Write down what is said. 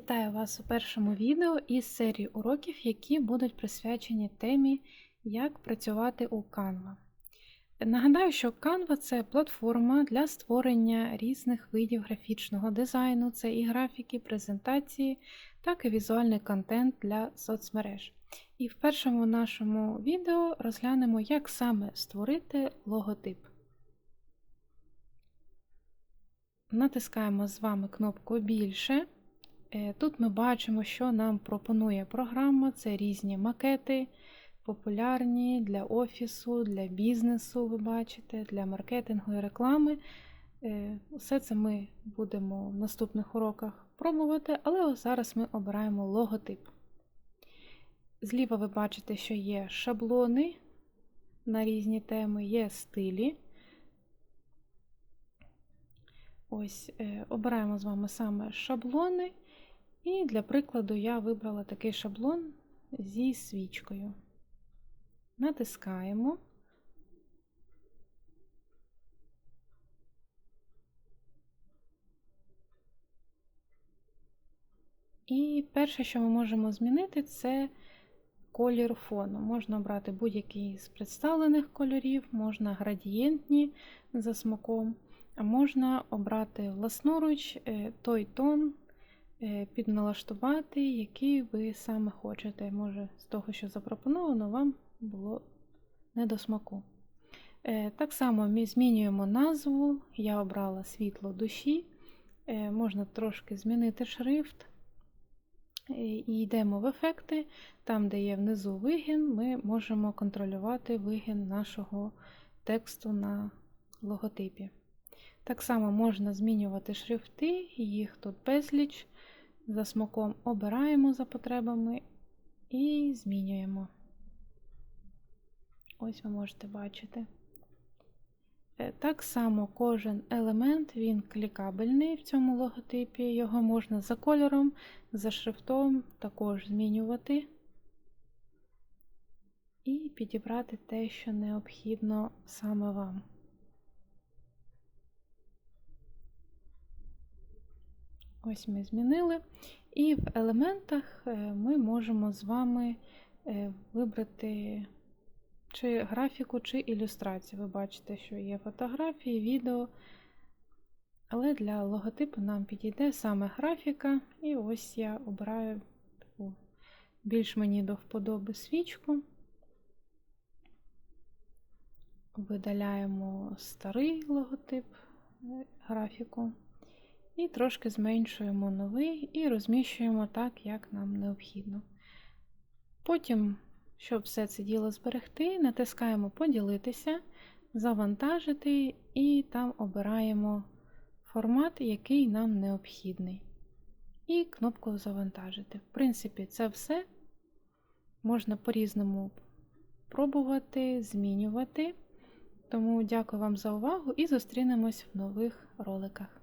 Вітаю вас у першому відео із серії уроків, які будуть присвячені темі Як працювати у Canva. Нагадаю, що Canva це платформа для створення різних видів графічного дизайну, це і графіки, презентації, так і візуальний контент для соцмереж. І в першому нашому відео розглянемо, як саме створити логотип. Натискаємо з вами кнопку Більше. Е, Тут ми бачимо, що нам пропонує програма. Це різні макети, популярні для офісу, для бізнесу, ви бачите, для маркетингу і реклами. Е, Все це ми будемо в наступних уроках пробувати, але ось зараз ми обираємо логотип. Зліва ви бачите, що є шаблони на різні теми, є стилі. Ось, е, обираємо з вами саме шаблони. І для прикладу я вибрала такий шаблон зі свічкою. Натискаємо. І перше, що ми можемо змінити, це колір фону. Можна обрати будь-який з представлених кольорів, можна градієнтні за смаком, а можна обрати власноруч е, той тон, підналаштувати, який ви саме хочете. Може, з того, що запропоновано, вам було не до смаку. Е, Так само ми змінюємо назву. Я обрала світло душі, можна трошки змінити шрифт. І йдемо в ефекти. Там, де є внизу вигін, ми можемо контролювати вигін нашого тексту на логотипі. Так само можна змінювати шрифти, їх тут безліч. За смаком обираємо за потребами і змінюємо. Ось ви можете бачити. Так само кожен елемент він клікабельний в цьому логотипі, його можна за кольором, за шрифтом також змінювати і підібрати те, що необхідно саме вам. Ось ми змінили. І в елементах ми можемо з вами вибрати чи графіку, чи ілюстрацію. Ви бачите, що є фотографії, відео. Але для логотипу нам підійде саме графіка. І ось я обираю таку більш мені до вподоби свічку. Видаляємо старий логотип графіку. І трошки зменшуємо новий і розміщуємо так, як нам необхідно. Потім щоб все це діло зберегти, натискаємо Поділитися, Завантажити і там обираємо формат, який нам необхідний. І кнопку Завантажити. В принципі, це все можна по-різному пробувати, змінювати. Тому дякую вам за увагу і зустрінемось в нових роликах.